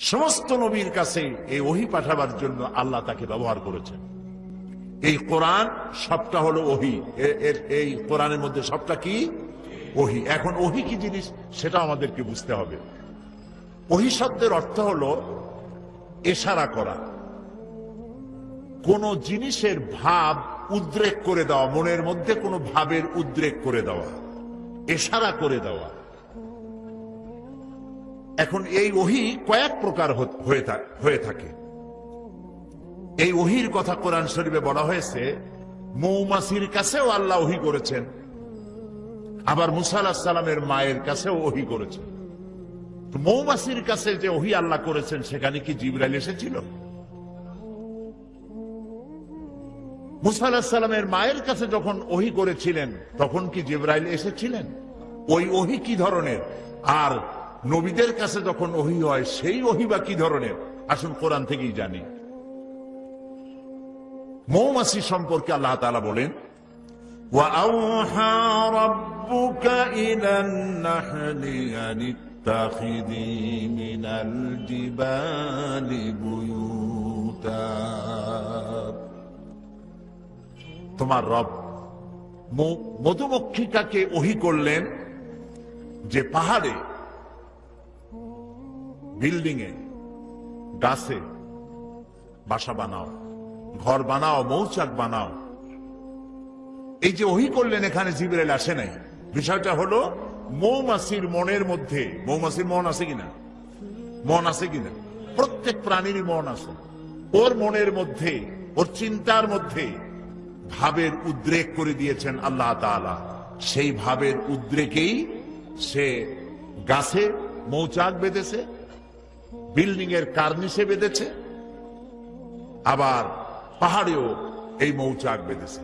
সমস্ত নবীর কাছে এই ওহি পাঠাবার জন্য আল্লাহ তাকে ব্যবহার করেছেন। এই কোরআন সবটা হলো ওহি। এই কোরআনের মধ্যে সবটা কি? ওহি। এখন ওহি কি জিনিস সেটা আমাদেরকে বুঝতে হবে। ওহি শব্দের অর্থ হলো এশারা করা। কোন জিনিসের ভাব উদ্রেক করে দেওয়া, মনের মধ্যে কোনো ভাবের উদ্রেক করে দেওয়া এশারা করে দেওয়া। এখন এই ওহি কয়েক প্রকার হয়ে থাকে। এই ওহির কথা কোরআন শরীফে বলা হয়েছে মৌমাসির কাছেও আল্লাহ ওহি করেছেন, আবার মুসা আলাহ সালামের মায়ের কাছেও ওহি করেছেন। তো মৌমাছির কাছে যে ওহি আল্লাহ করেছেন, সেখানে কি জিবরাইল এসেছিল? মুসা আলাহ সালামের মায়ের কাছে যখন ওহি করেছিলেন, তখন কি জিব্রাইল এসেছিলেন? ওই ওহি কি ধরনের? আর নবীদের কাছে যখন ওহি হয়, সেই ওহি বা কি ধরনের? আসুন কোরআন থেকেই জানি। মৌমাছি সম্পর্কে আল্লাহ তালা বলেন তোমার রব মধুমক্ষিকাকে ওহি করলেন যে পাহাড়ে বিল্ডিং এ গাছে বাসা বানাও, ঘর বানাও, মৌচাক বানাও। এই যে ওহি করলেন এখানে জিবরেল আসে নাই। বিষয়টা হলো, মৌমাছির মনের মধ্যে, মৌমাছির মন আছে কিনা? মন আছে কিনা? প্রত্যেক প্রাণীরই মন আছে। ওর মনের মধ্যে, ওর চিন্তার মধ্যে ভাবের উদ্রেক করে দিয়েছেন আল্লাহ সেই ভাবের উদ্রেকেই সে গাছে মৌচাক বেঁধেছে বিল্ডিং এর কার্নিশে বেঁধেছে আবার পাহাড়েও এই মৌচাক বেঁধেছে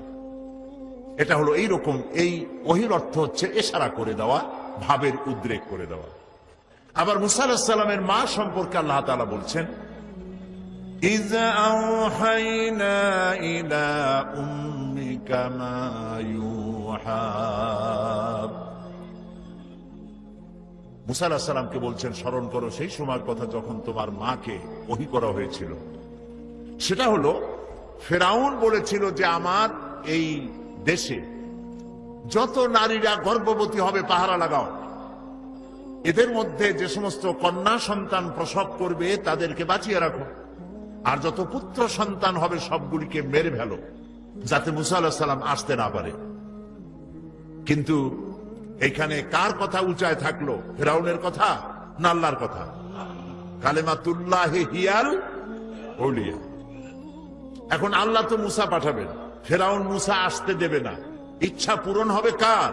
এটা হলো এই রকম এই ওহির অর্থ হচ্ছে এশারা করে দেওয়া ভাবের উদ্রেক করে দেওয়া আবার মুসা আলাহিস সালামের মা সম্পর্কে আল্লাহ তাআলা বলছেন إذ أوحينا إلى أمك ما يوحى মুসা সালামকে বলছেন, স্মরণ করো, সেই সময়ের কথা যখন তোমার মাকে ওহি করা হয়েছিল, সেটা হলো, ফেরাউন বলেছিল যে আমার এই দেশে যত নারীরা গর্ভবতী হবে, পাহারা লাগাও। এদের মধ্যে যে সমস্ত কন্যা সন্তান প্রসব করবে, তাদেরকে বাঁচিয়ে রাখো। আর যত পুত্র সন্তান হবে, সবগুলিকে মেরে ফেলো, যাতে মুসা আল্লাহ সাল্লাম আসতে না পারে। কিন্তু এখানে কার কথা উঁচায় থাকল? ফেরাউনের কথা না আল্লাহর কথা? কালেমাতুল্লাহ হিয়াল এখন আল্লাহ তো মুসা পাঠাবেন। ফেরাউন মুসা আসতে দেবে না। ইচ্ছা পূরণ হবে কার?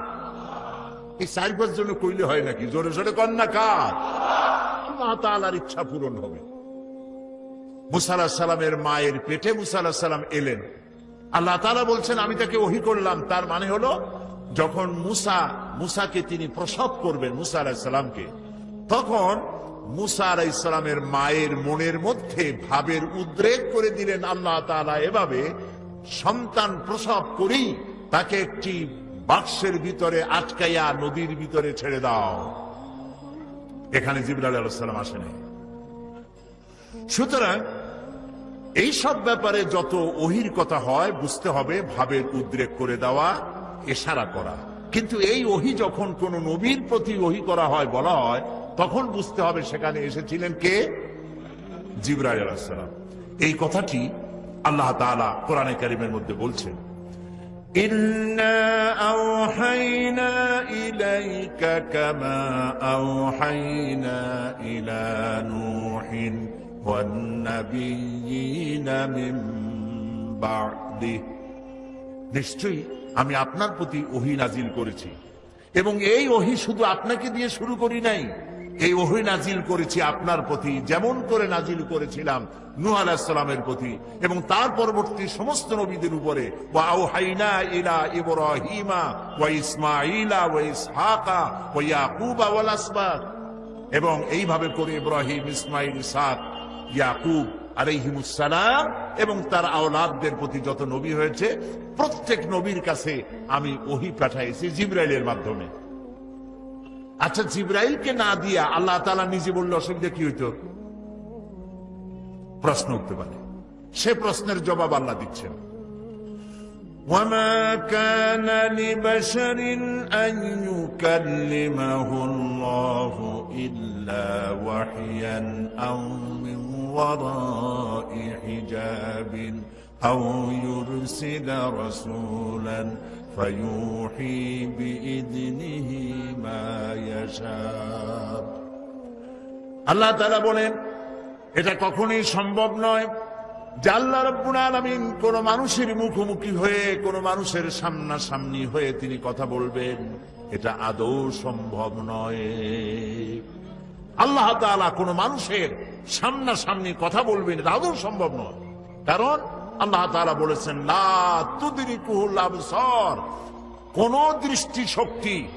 এই চার পাঁচ জন্য কইলে হয় নাকি? জোরে জোরে কর না কার? আল্লাহ তাআলার ইচ্ছা পূরণ হবে। মুসা আলাহ সালামের মায়ের পেটে মুসা আলাহ সালাম এলেন। আল্লাহ তাআলা বলছেন, আমি তাকে ওহি করলাম। তার মানে হলো যখন মুসা, মুসাকে তিনি প্রসব করবেন, মুসা আলাহ সালামকে, তখন মুসা আলাহ ইসলামের মায়ের মনের মধ্যে ভাবের উদ্রেক করে দিলেন আল্লাহ তাআলা এভাবে। সন্তান প্রসব করেই তাকে একটি বাক্সের ভিতরে আটকাইয়া নদীর ভিতরে ছেড়ে দাও। এখানে জিবরাল আলাইসালাম আসেনি সুতরাং এইসব ব্যাপারে যত ওহির কথা হয়, বুঝতে হবে, ভাবের উদ্রেক করে দেওয়া। এশারা করা কিন্তু এই ওহি যখন কোন নবীর প্রতি ওহি করা হয় বলা হয় তখন বুঝতে হবে সেখানে এসেছিলেন কে জিবরাইল আলাইসালাম এই কথাটি আল্লাহ তাআলা কোরআনে কারিমের মধ্যে বলছেন إنا أوحينا إليك كما أوحينا إلى نوح والنبيين من بعده নিশ্চয়ই আমি আপনার প্রতি ওহি নাজিল করেছি। এবং এই ওহি শুধু আপনাকে দিয়ে শুরু করি নাই, এই ওহি নাজিল করেছি আপনার প্রতি, যেমন করে নাজিল করেছিলাম নূহ আলাইহিস সালামের প্রতি। এবং তার পরবর্তী সমস্ত নবীদের উপরে এবং এইভাবে করে ইব্রাহিম ইসমাইল ইসাক ইয়াকুব আলাইহিমুসালাম এবং তার আওলাদদের প্রতি যত নবী হয়েছে, প্রত্যেক নবীর কাছে আমি ওহি পাঠাইছি জিব্রাইলের মাধ্যমে। আচ্ছা জিব্রাইলকে না দিয়া আল্লাহ তালা নিজে বললে অসুবিধা কি হইতো? প্রশ্ন উঠতে পারে। সে প্রশ্নের জবাব আল্লাহ দিচ্ছেন। وما كان لبشر أن يكلمه الله إلا وحيا أو من وراء حجاب أو يرسل رسولا فيوحي بإذنه ما يشاء আল্লাহ তাআলা বলেন এটা কখনোই সম্ভব নয় আল্লাহ রব্বুল আলামিন কোন মানুষের মুখোমুখি হয়ে, কোন মানুষের সামনাসামনি হয়ে তিনি কথা বলবেন, এটা আদৌ সম্ভব নয়। আল্লাহ তাআলা কোন মানুষের সামনাসামনি কথা বলবেন, এটা আদৌ সম্ভব নয়। কারণ আল্লাহ তাআলা বলেছেন কোন দৃষ্টি শক্তি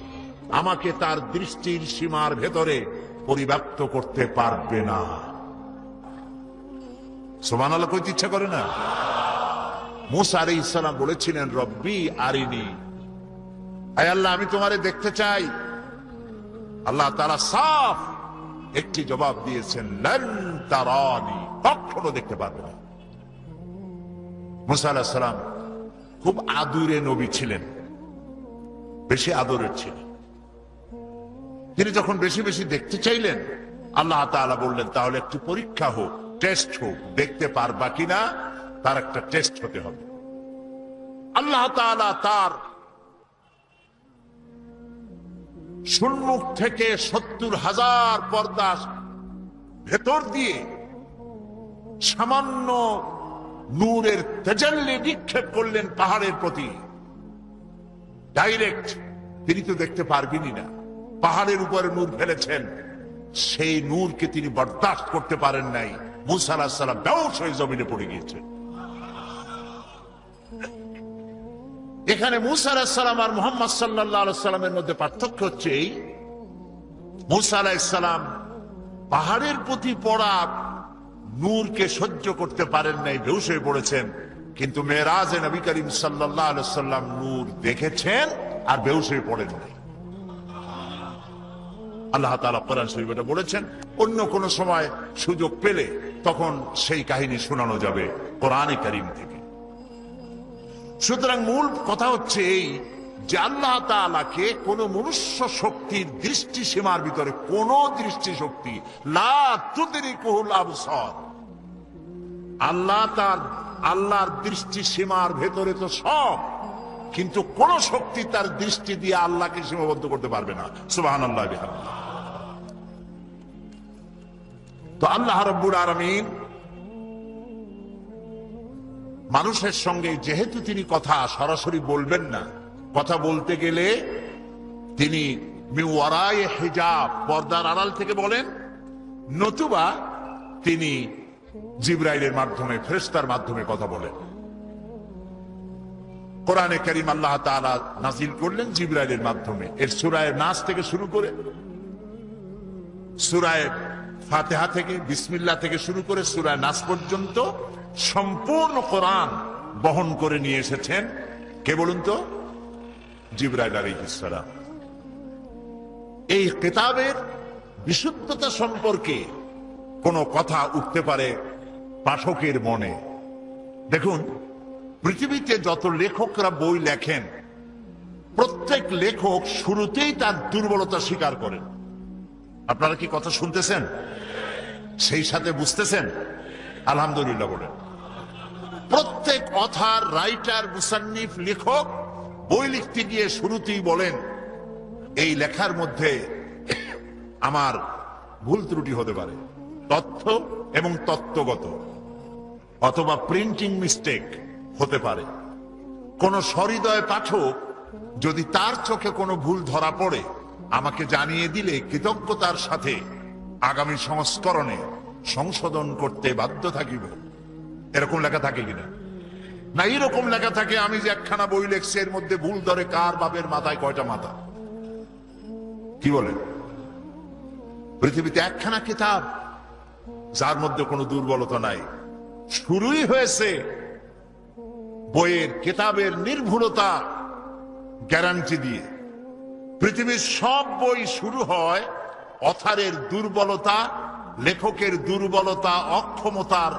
আমাকে তার দৃষ্টির সীমার ভেতরে পরিব্যাপ্ত করতে পারবে না। সোমান আল্লাহ কইতে ইচ্ছা করে না? মুসা আলী ইসলাম বলেছিলেন, রব্বি আরিনি। আয় আল্লাহ, আমি তোমারে দেখতে চাই। আল্লাহ তারা সাফ একটি জবাব দিয়েছেন কখনো দেখতে পারবে না। মুসা আলাহ সালাম খুব আদুরে নবী ছিলেন, বেশি আদরের ছিলেন। তিনি যখন বেশি বেশি দেখতে চাইলেন, আল্লাহ তাআলা বললেন, তাহলে একটু পরীক্ষা হোক। টেস্ট হোক, দেখতে পারবা কিনা, তার একটা টেস্ট হতে হবে। আল্লাহ তার সম্মুখ থেকে সত্তর হাজার পর্দা ভেতর দিয়ে সামান্য নূরের তেজাল্লি নিক্ষেপ করলেন পাহাড়ের প্রতি। ডাইরেক্ট তিনি তো দেখতে পারবেনই না। পাহাড়ের উপরে নূর ফেলেছেন। সেই নূরকে তিনি বরদাস্ত করতে পারেন নাই। মুসা আলাহ সাল্লাম ব্যবস হয়ে জমিনে পড়ে গিয়েছেন এখানে মুসা আলাহ সাল্লাম আর মোহাম্মদ সাল্লাহ সাল্লামের মধ্যে পার্থক্য হচ্ছে এই, মুসা আলাহ সাল্লাম পাহাড়ের প্রতি পড়া নূরকে সহ্য করতে পারেন নাই, বেউস হয়ে পড়েছেন। কিন্তু মেয়েরাজে নবী করিম সাল্লাহ সাল্লাম নূর দেখেছেন আর বেউস হয়ে পড়েন নাই আল্লাহ তালা কোরআন শরীফ এটা বলেছেন, অন্য কোন সময় সুযোগ পেলে তখন সেই কাহিনী শোনানো যাবে কোরআনে করিম থেকে। সুতরাং মূল কথা হচ্ছে এই যে আল্লাহ তালাকে কোন মনুষ্য শক্তির দৃষ্টি সীমার ভিতরে কোন দৃষ্টি শক্তি আল্লাহ তার, আল্লাহর দৃষ্টি সীমার ভেতরে তো সব, কিন্তু কোন শক্তি তার দৃষ্টি দিয়ে আল্লাহকে সীমাবদ্ধ করতে পারবে না। সুবাহান আল্লাহ তো আল্লাহ রব্বুর আরামিন মানুষের সঙ্গে যেহেতু তিনি কথা সরাসরি বলবেন না, কথা বলতে গেলে তিনি হেজাব পর্দার আড়াল থেকে বলেন, নতুবা তিনি জিব্রাইলের মাধ্যমে ফেরেস্তার মাধ্যমে কথা বলেন। কোরআনে করিম আল্লাহ তাআলা নাজিল করলেন জিব্রাইলের মাধ্যমে। এর সুরায় নাচ থেকে শুরু করে সুরায় ফাতেহা থেকে, বিসমিল্লা থেকে শুরু করে সুরায় নাচ পর্যন্ত সম্পূর্ণ কোরআন বহন করে নিয়ে এসেছেন। কে বলুন তো? জিব্রাইল এই কিতাবের বিশুদ্ধতা সম্পর্কে কোনো কথা উঠতে পারে পাঠকের মনে। দেখুন, পৃথিবীতে যত লেখকরা বই লেখেন, প্রত্যেক লেখক শুরুতেই তার দুর্বলতা স্বীকার করেন। আপনারা কি কথা শুনতেছেন? সেই সাথে বুঝতেছেন? আলহামদুলিল্লাহ বলেন। প্রত্যেক অথার, রাইটার, মুসান্নিফ, লেখক বই লিখতে গিয়ে শুরুতেই বলেন, এই লেখার মধ্যে আমার ভুল ত্রুটি হতে পারে। তথ্য এবং তত্ত্বগত অথবা প্রিন্টিং মিস্টেক হতে পারে। কোন সহৃদয় পাঠক যদি তার চোখে কোনো ভুল ধরা পড়ে আমাকে জানিয়ে দিলে কৃতজ্ঞতার সাথে আগামী সংস্করণে সংশোধন করতে বাধ্য থাকিব। এরকম লেখা থাকে কিনা? না এরকম লেখা থাকে, আমি যে একখানা বই লেখছি, এর মধ্যে ভুল ধরে কার বাপের মাথায় কয়টা মাথা? কি বলেন পৃথিবীতে একখানা কিতাব, যার মধ্যে কোনো দুর্বলতা নাই। শুরুই হয়েছে বইয়ের, কিতাবের নির্ভুলতা গ্যারান্টি দিয়ে। পৃথিবীর সব বই শুরু হয় অথারের দুর্বলতা, লেখকের দুর্বলতা, অক্ষমতার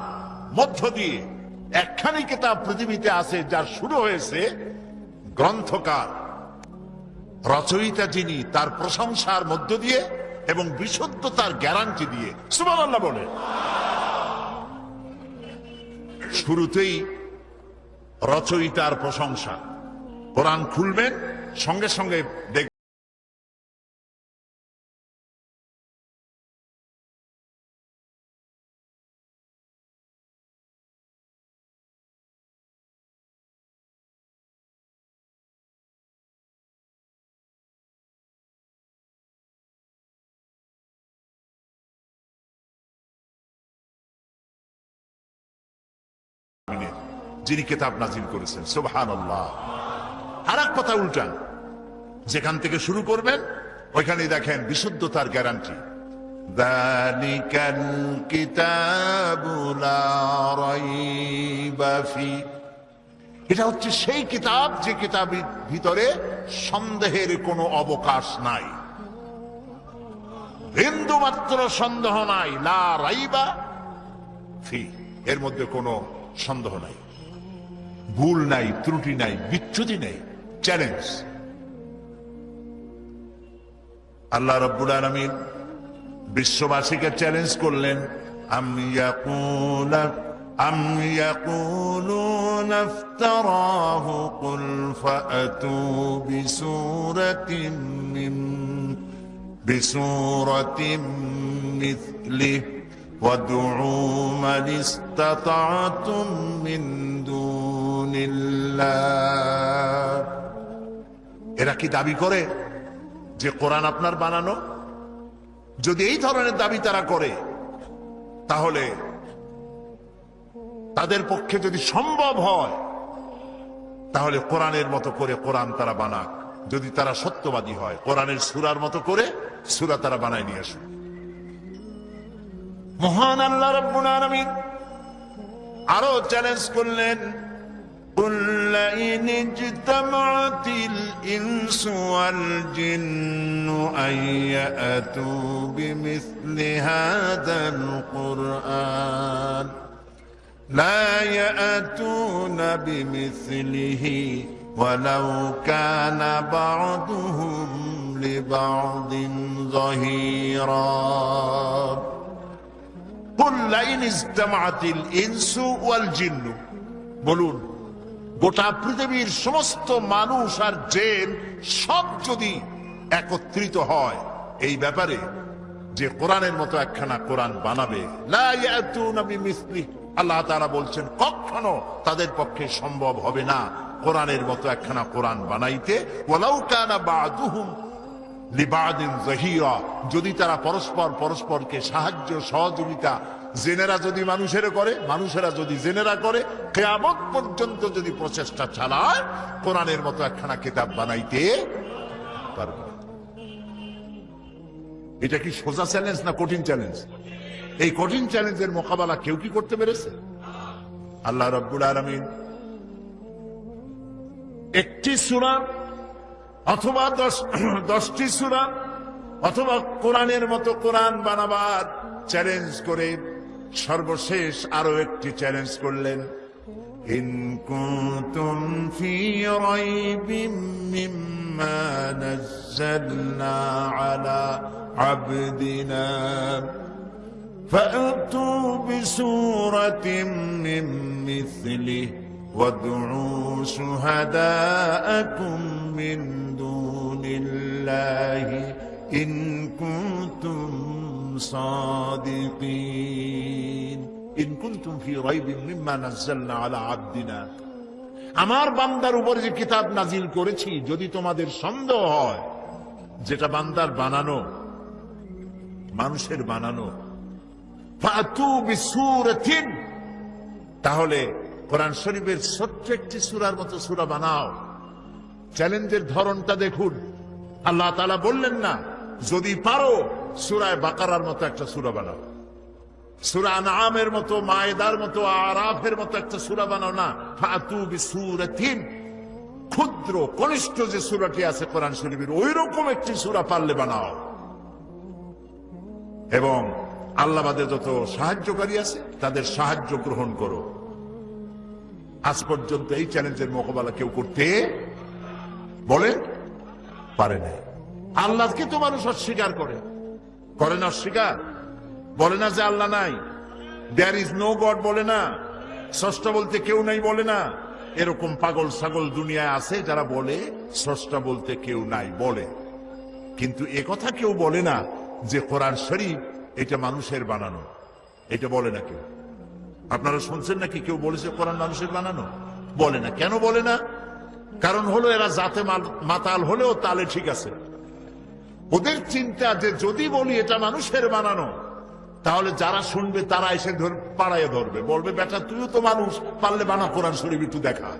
মধ্য দিয়ে। একখানি কিতাব পৃথিবীতে আছে যার শুরু হয়েছে গ্রন্থকার। রচয়িতা যিনি, তার প্রশংসার মধ্য দিয়ে এবং বিশুদ্ধতার গ্যারান্টি দিয়ে। সুমান বলে। শুরুতেই রচয়িতার প্রশংসা। কোরআন খুলবেন, সঙ্গে সঙ্গে যিনি কেতাব নাজিল করেছেন সোহান আর এক কথা উল্টান, যেখান থেকে শুরু করবেন ওইখানে দেখেন বিশুদ্ধতার গ্যারান্টি দানিকাল কিতাবুলা রাইবাফি এটা হচ্ছে সেই কিতাব যে কিতাবের ভিতরে সন্দেহের কোনো অবকাশ নাই। বিন্দু মাত্র সন্দেহ নাই, লা রাইবা ফি এর মধ্যে কোনো সন্দেহ নাই। ভুল নাই ত্রুটি নাই বিচ্যুতি নেই চ্যালেঞ্জ আল্লাহ রব্বুল আলমিন বিশ্ববাসীকে চ্যালেঞ্জ করলেন আমি ইয়াকুল أم يقولون افتراه قل فأتوا بسورة من بسورة مثله وادعوا من استطعتم من دون الله এরা কি দাবি করে যে কোরআন আপনার বানানো? যদি এই ধরনের দাবি তারা করে, তাহলে তাদের পক্ষে যদি সম্ভব হয়, তাহলে কোরআনের মতো করে কোরআন তারা বানাক। যদি তারা সত্যবাদী হয়, কোরআনের সুরার মতো করে সুরা তারা বানায় নিয়ে আসুক। মহান আল্লাহ রব্বুল আলামিন আরও চ্যালেঞ্জ করলেন। قل لئن اجتمعت الإنس والجن أن يأتوا بمثل هذا القرآن. لا يأتون بمثله ولو كان بعضهم لبعض ظهيرا. قل لئن اجتمعت الإنس والجن. بلون গোটা পৃথিবীর সমস্ত মানুষ আর জেন সব যদি একত্রিত হয়, এই ব্যাপারে যে কোরআনের মতো একখানা কোরআন বানাবে আল্লাহ তারা বলছেন, কখনো তাদের পক্ষে সম্ভব হবে না কোরআনের মতো একখানা কোরআন বানাইতে। ওয়ালাউ কানা বাদুহুম লিবাদিন জহিরা, যদি তারা পরস্পর পরস্পরকে সাহায্য, সহযোগিতা জেনেরা যদি মানুষের করে, মানুষেরা যদি জেনেরা করে, কেয়ামত পর্যন্ত যদি প্রচেষ্টা চালায়, কোরআনের মতো একখানা কিতাব বানাইতে পারবে। এটা কি সোজা চ্যালেঞ্জ না কঠিন চ্যালেঞ্জ এই কঠিন চ্যালেঞ্জের মোকাবেলা কেউ কি করতে পেরেছে? আল্লাহ রব্বুল আলমিন একটি সুরা অথবা দশ দশটি সুরা অথবা কোরআনের মতো কোরআন বানাবার চ্যালেঞ্জ করে সর্বশেষ আরো একটি চ্যালেঞ্জ করলেন إن كنتم في ريب مما نزلنا على عبدنا فأتوا بسورة من مثله وادعوا شهداءكم من دون الله إن كنتم صادقين إن كنتم في ريب مما نزلنا على عبدنا আমার বান্দার উপর যে কিতাব নাজিল করেছি যদি তোমাদের সন্দেহ হয় যেটা বান্দার বানানো মানুষের বানানো ফাতু বিসুরাতিন তাহলে কোরআন শরীফের ছোট্ট একটি সুরার মতো সুরা বানাও চ্যালেঞ্জের ধরনটা দেখুন আল্লাহ তালা বললেন না, যদি পারো সুরায় বাকারার মতো একটা সুরা বানাও। সুরা আনামের মতো, মায়েদার মতো, আরাফের মতো একটা সুরা বানাও না। ফাতু বিসুরাতিন। ক্ষুদ্র, কনিষ্ঠ যে সুরাটি আছে কোরআন শরীফের ওই রকম একটি সুরা পারলে বানাও। এবং আল্লাহবাদে যত সাহায্যকারী আছে, তাদের সাহায্য গ্রহণ করো। আজ পর্যন্ত এই চ্যালেঞ্জের মোকাবেলা কেউ করতে বলে পারে নাই। আল্লাহকে তো মানুষ অস্বীকার করে। করে না অস্বীকার। বলে না যে আল্লাহ নাই। দেয়ার ইজ নো গড বলে না। স্রষ্টা বলতে কেউ নাই বলে না। এরকম পাগল ছাগল দুনিয়ায় আছে যারা বলে স্রষ্টা বলতে কেউ নাই বলে। কিন্তু কথা কেউ বলে না যে কোরআন শরীফ এটা মানুষের বানানো। এটা বলে না কেউ। আপনারা শুনছেন নাকি কেউ বলেছে কোরআন মানুষের বানানো? বলে না। কেন বলে না? কারণ হলো এরা জাতে মাতাল হলেও তালে ঠিক আছে। ওদের চিন্তা যে যদি বলি এটা মানুষের বানানো, তাহলে যারা শুনবে তারা এসে পাড়ায় ধরবে। বলবে, বেটা, তুইও তো মানুষ, পারলে বানা কোরআন শরীফ একটু দেখা।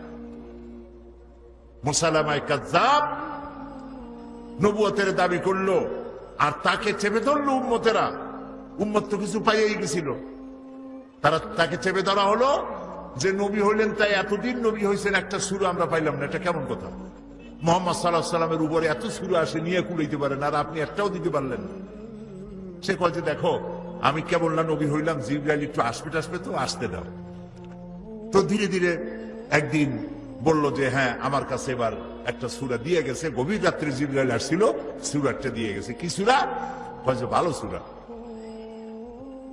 নবুয়তের দাবি করল, আর তাকে চেপে ধরলো উম্মতেরা। উম্মত তো কিছু পাইয়েই গেছিল। তারা, তাকে চেপে ধরা হলো যে নবী হইলেন, তাই এতদিন নবী হয়েছেন একটা সুর আমরা পাইলাম না। এটা কেমন কথা? মোহাম্মদ সাল্লাহ সাল্লামের উপরে এত সুর আসে, নিয়ে কুড়াইতে পারেন, আর আপনি একটাও দিতে পারলেন না। সে কয় যে, দেখো, আমি কেবল না নবী হইলাম, জিব্রাইল একটু আসবে টাসবে তো, আসতে দাও। তো ধীরে ধীরে একদিন বলল যে হ্যাঁ আমার কাছে এবার একটা সুরা দিয়ে গেছে। গভীর রাত্রে জিব্রাইল আসছিল সুরাটটা দিয়ে গেছে। কি সুরা? কয় যে, ভালো সুরা।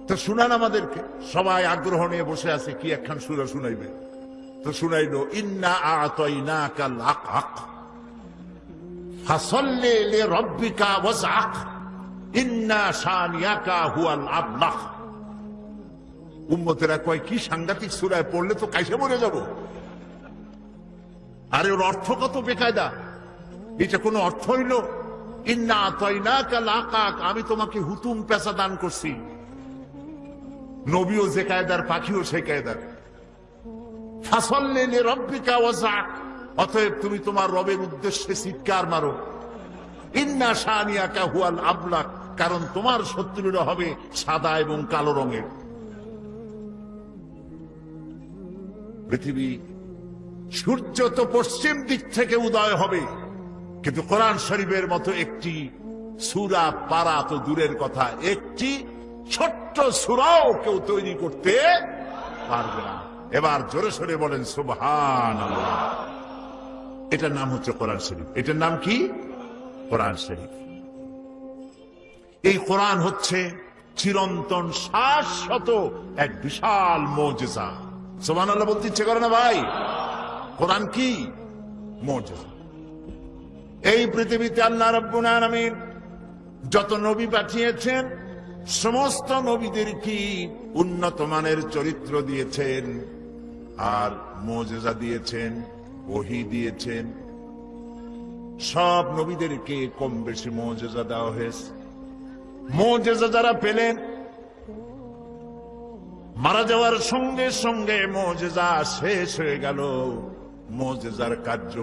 তো শুনান আমাদেরকে। সবাই আগ্রহ নিয়ে বসে আছে, কি একখান সুরা শুনাইবে? তো শুনাইলো, ইন্না আতইনা কাল আক ফাসল্লি লি রব্বিকা ওয়াজআক, ইন্না শানিয়াকা হুয়াল আবলাহ উম্মতেরা কয়, কি সাংঘাতিক সুরায় পড়লে তো কাইসে মরে যাব? আরে ওর অর্থ কত বেকায়দা? এটা কোনো অর্থ হইল, ইন্না আতইনা কাল আকাক আমি তোমাকে হুতুম পেশা দান করছি। নবীও যে কায়দার, পাখিও সেই কায়দার। অতএব তুমি তোমার রবের উদ্দেশ্যে চিৎকার মারো। ইন্না আবলাক কারণ তোমার শত্রুরা হবে সাদা এবং কালো রঙের। পৃথিবী সূর্য তো পশ্চিম দিক থেকে উদয় হবে। কিন্তু কোরআন শরীফের মতো একটি সুরা পারা তো দূরের কথা। একটি ছোট্ট সুরাও কেউ তৈরি করতে পারবে না। এবার জোরে সরে বলেন সুবহান এটার নাম হচ্ছে কোরআন শরীফ। এটার নাম কি? কোরআন শরীফ। এই কোরআন হচ্ছে চিরন্তন শাশ্বত এক বিশাল মৌজেজা। সোমান আল্লাহ বলতে ইচ্ছে করে না ভাই? কোরআন কি? মৌজেজা। এই পৃথিবীতে আল্লাহ রব্বুল আলামিন যত নবী পাঠিয়েছেন সমস্ত নবীদের কি উন্নত মানের চরিত্র দিয়েছেন? আর মোজেজা দিয়েছেন, ওহি দিয়েছেন। সব নবীদেরকে কম বেশি মোজেজা দেওয়া হয়েছে। মোজেজা যারা পেলেন, মারা যাওয়ার সঙ্গে সঙ্গে মোজেজা শেষ হয়ে গেল। মোজেজার কার্য